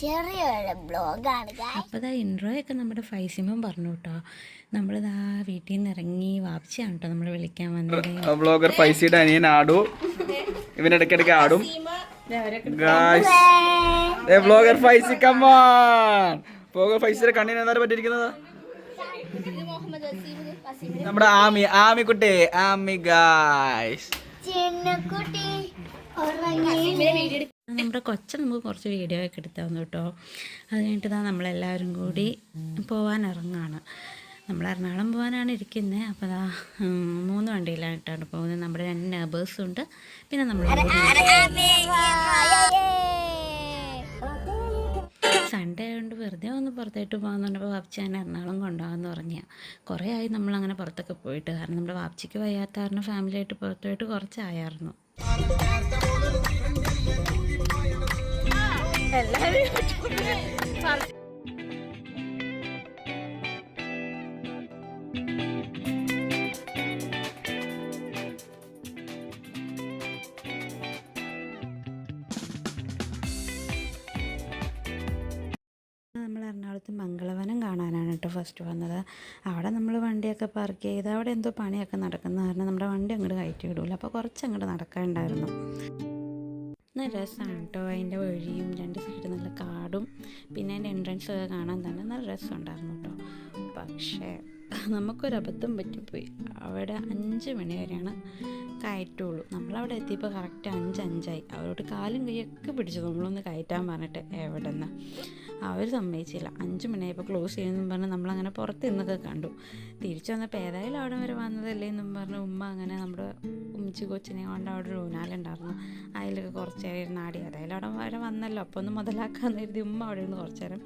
ചെറിയൊരു ബ്ലോഗാണ് അപ്പോൾ ഇതാ ഇൻട്രോ ഒക്കെ നമ്മുടെ ഫൈസിമം പറഞ്ഞു കേട്ടോ നമ്മളിതാ വീട്ടിൽ നിന്ന് ഇറങ്ങി വാപ്പിച്ചാണ് കേട്ടോ നമ്മൾ വിളിക്കാൻ വന്നത്. ബ്ലോഗർ ഫൈസിയുടെ അനിയൻ ആടു. ഇവൻ ഇടയ്ക്കിടയ്ക്ക് ആടും. ബ്ലോഗർ ഫൈസി കമ്മാൻ ബ്ലോഗർ ഫൈസിയുടെ കണ്ണിന് എന്താണ് പറ്റിയിരിക്കുന്നത്? നമ്മുടെ ആമി ആമി കുട്ടി ആമി ഗായ്സ് ചിന്നക്കുട്ടി ഉറങ്ങി. നമ്മുടെ കൊച്ച നമുക്ക് കുറച്ച് വീഡിയോ ഒക്കെ എടുത്തു തന്നു കേട്ടോ. അത് കഴിഞ്ഞിട്ട് ഇതാ നമ്മളെല്ലാവരും കൂടി പോകാൻ ഇറങ്ങാണ്. നമ്മൾ എറണാകുളം പോകാനാണ് ഇരിക്കുന്നത് അപ്പോൾ അതാ മൂന്ന് വണ്ടിയിലായിട്ടാണ് പോകുന്നത് നമ്മുടെ രണ്ട് നെബേഴ്സും ഉണ്ട്. പിന്നെ നമ്മൾ സൺഡേ ആയതുകൊണ്ട് വെറുതെ ഒന്ന് പുറത്തോട്ട് പോകാമെന്നുണ്ടപ്പോൾ വാപ്ചി ഞാൻ എറണാകുളം കൊണ്ടുപോകാമെന്ന് പറഞ്ഞാൽ കുറേ ആയി നമ്മളങ്ങനെ പുറത്തൊക്കെ പോയിട്ട്. കാരണം നമ്മുടെ വാപ്ചിക്ക് വയ്യാത്ത കാരണം ഫാമിലിയായിട്ട് പുറത്തുപോയിട്ട് കുറച്ചായിരുന്നു. എറണാകുളത്ത് മംഗളവനം കാണാനാണ് കേട്ടോ ഫസ്റ്റ് വന്നത്. അവിടെ നമ്മൾ വണ്ടിയൊക്കെ പാർക്ക് ചെയ്ത് അവിടെ എന്തോ പണിയൊക്കെ നടക്കുന്ന കാരണം നമ്മുടെ വണ്ടി അങ്ങോട്ട് കയറ്റി വിടൂല. അപ്പോൾ കുറച്ച് അങ്ങോട്ട് നടക്കാനുണ്ടായിരുന്നു. നല്ല രസമാണ് കേട്ടോ അതിന്റെ വഴിയും രണ്ട് സൈഡ് നല്ല കാടും. പിന്നെ അതിന്റെ എൻട്രൻസ് ഒക്കെ കാണാൻ തന്നെ നല്ല രസമുണ്ടായിരുന്നു കേട്ടോ പക്ഷേ നമുക്കൊരു അബദ്ധം പറ്റിപ്പോയി. അവിടെ അഞ്ച് മണി വരെയാണ് കയറ്റുള്ളൂ. നമ്മളവിടെ എത്തിയപ്പോൾ കറക്റ്റ് അഞ്ച് അഞ്ചായി. അവരോട് കാലും കൈയൊക്കെ പിടിച്ചു. നമ്മളൊന്ന് കയറ്റാൻ പറഞ്ഞിട്ട് എവിടെ നിന്ന് അവർ സമ്മതിച്ചില്ല. അഞ്ച് മണിയായപ്പോൾ ക്ലോസ് ചെയ്യുമെന്നും പറഞ്ഞ് നമ്മളങ്ങനെ പുറത്ത് നിന്നൊക്കെ കണ്ടു. തിരിച്ചു വന്നപ്പോൾ ഏതായാലും അവിടെ വരെ വന്നതല്ലേ എന്നും പറഞ്ഞ് ഉമ്മ അങ്ങനെ നമ്മുടെ ഉമ്മച്ചി കൊച്ചിനെ കൊണ്ട് അവിടെ ഒരു ഊനാലുണ്ടായിരുന്നു അതിലൊക്കെ കുറച്ച് നേരം ഇരുന്ന് ആടി. ഏതായാലും അവിടെ വരെ വന്നല്ലോ. അപ്പോൾ ഒന്ന് മുതലാക്കാന്ന് കരുതി ഉമ്മ അവിടെ ഇരുന്ന് കുറച്ച് നേരം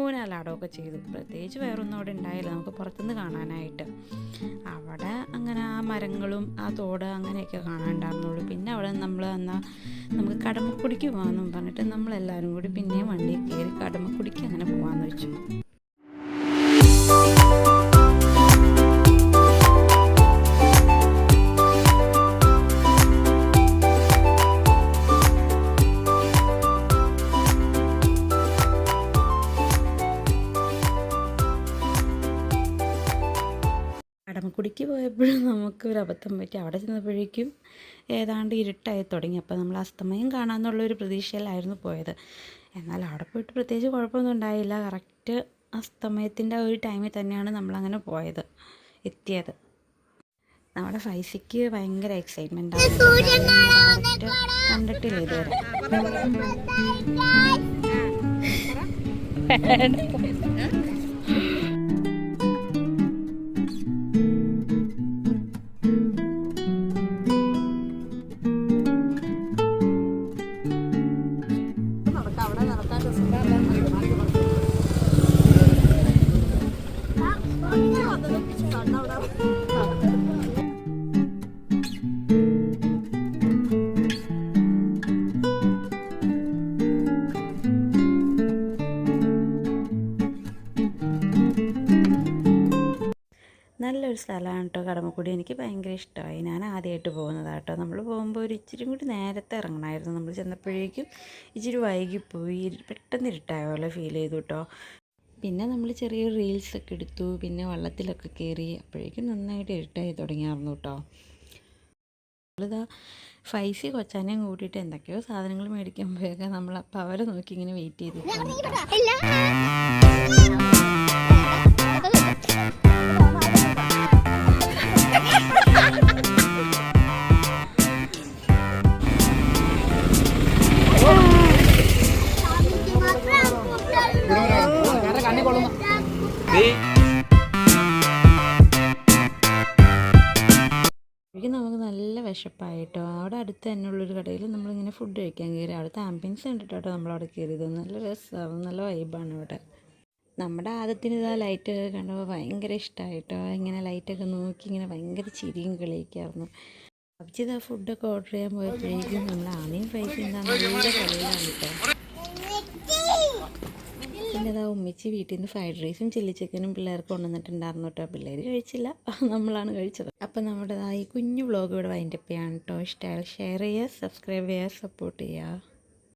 ഊനാലാടമൊക്കെ ചെയ്തു. പ്രത്യേകിച്ച് വേറൊന്നും അവിടെ ഉണ്ടായില്ല. നമുക്ക് പുറത്തുനിന്ന് കാണാനായിട്ട്. അവിടെ അങ്ങനെ ആ മരങ്ങളും ആ തോട് അങ്ങനെയൊക്കെ കാണാനുണ്ടായിരുന്നുള്ളൂ. പിന്നെ അവിടെ നമ്മൾ എന്നാൽ നമുക്ക് കടമക്കുടിക്ക് പോകാമെന്നും പറഞ്ഞിട്ട് നമ്മളെല്ലാവരും കൂടി പിന്നെയും വണ്ടിയിൽ കയറി കടമക്കുടിക്ക് അങ്ങനെ പോകാമെന്ന് വെച്ചു. കടമക്കുടിക്ക് പോയപ്പോഴും നമുക്ക് ഒരു അബദ്ധം പറ്റി. അവിടെ ചെന്നപ്പോഴേക്കും ഏതാണ്ട് ഇരുട്ടായി തുടങ്ങി. അപ്പോൾ നമ്മൾ അസ്തമയം കാണാമെന്നുള്ളൊരു പ്രതീക്ഷയിലായിരുന്നു പോയത്. എന്നാൽ അവിടെ പോയിട്ട് പ്രത്യേകിച്ച് കുഴപ്പമൊന്നും ഉണ്ടായില്ല. കറക്റ്റ് അസ്തമയത്തിന്റെ ഒരു ടൈമിൽ തന്നെയാണ് നമ്മളങ്ങനെ പോയത് എത്തിയത്. നമ്മുടെ ഫൈസിക്ക് ഭയങ്കര എക്സൈറ്റ്മെന്റ് കണ്ടിട്ടില്ല ഇതുവരെ. നല്ലൊരു സ്ഥലമാണ് കേട്ടോ കടമക്കുടി. എനിക്ക് ഭയങ്കര ഇഷ്ടമായി. ഞാൻ ആദ്യമായിട്ട് പോകുന്നതാണ് കേട്ടോ നമ്മൾ പോകുമ്പോൾ ഒരു ഇച്ചിരി കൂടി നേരത്തെ ഇറങ്ങണമായിരുന്നു. നമ്മൾ ചെന്നപ്പോഴേക്കും ഇച്ചിരി വൈകിപ്പോയി പെട്ടെന്ന് ഇരുട്ടായ പോലെ ഫീൽ ചെയ്തു കേട്ടോ പിന്നെ നമ്മൾ ചെറിയ റീൽസൊക്കെ എടുത്തു. പിന്നെ വള്ളത്തിലൊക്കെ കയറി അപ്പോഴേക്കും നന്നായിട്ട് ഇരുട്ടായി തുടങ്ങിയായിരുന്നു കേട്ടോ നമ്മളിതാ ഫൈസി കൊച്ചാനെയും കൂട്ടിയിട്ട് എന്തൊക്കെയോ സാധനങ്ങൾ മേടിക്കുമ്പോഴൊക്കെ നമ്മൾ അപ്പോൾ അവരെ നോക്കി ഇങ്ങനെ വെയിറ്റ് ചെയ്തിട്ടാണ് അപ്പോഴേക്കും നമുക്ക് നല്ല വിശപ്പായിട്ടോ. അവിടെ അടുത്ത് തന്നെയുള്ളൊരു കടയിൽ നമ്മളിങ്ങനെ ഫുഡ് കഴിക്കാൻ കയറി. അവിടുത്തെ ആംബിയൻസ് കണ്ടിട്ടോ നമ്മളവിടെ കയറിയത്. നല്ല രസമാണ് നല്ല വൈബാണ് അവിടെ നമ്മുടെ ആദ്യത്തിന് ഇതാ ലൈറ്റൊക്കെ കണ്ടപ്പോൾ ഭയങ്കര ഇഷ്ടമായിട്ടോ ഇങ്ങനെ ലൈറ്റൊക്കെ നോക്കി ഇങ്ങനെ ഭയങ്കര ചിരിയും കളിയൊക്കെയായിരുന്നു. അപ്പിച്ച് ഇതാ ഫുഡൊക്കെ ഓർഡർ ചെയ്യാൻ പോയപ്പോഴേക്കും നമ്മൾ ആദ്യം പൈസ എന്താ നല്ല കളിയിലാണ് കേട്ടോ പിന്നെ ഉമ്മച്ചി വീട്ടിൽ നിന്ന് ഫ്രൈഡ് റൈസും ചില്ലി ചിക്കനും പിള്ളേർക്ക് കൊണ്ടുവന്നിട്ടുണ്ടായിരുന്നു കേട്ടോ പിള്ളേർ കഴിച്ചില്ല. നമ്മളാണ് കഴിച്ചത്. അപ്പം നമ്മുടേതായി കുഞ്ഞു വ്ളോഗ് ഇവിടെ വൈൻഡപ്പ് ചെയ്യാൻ കേട്ടോ ഇഷ്ടമായാൽ ഷെയർ ചെയ്യുക സബ്സ്ക്രൈബ് ചെയ്യുക സപ്പോർട്ട് ചെയ്യുക.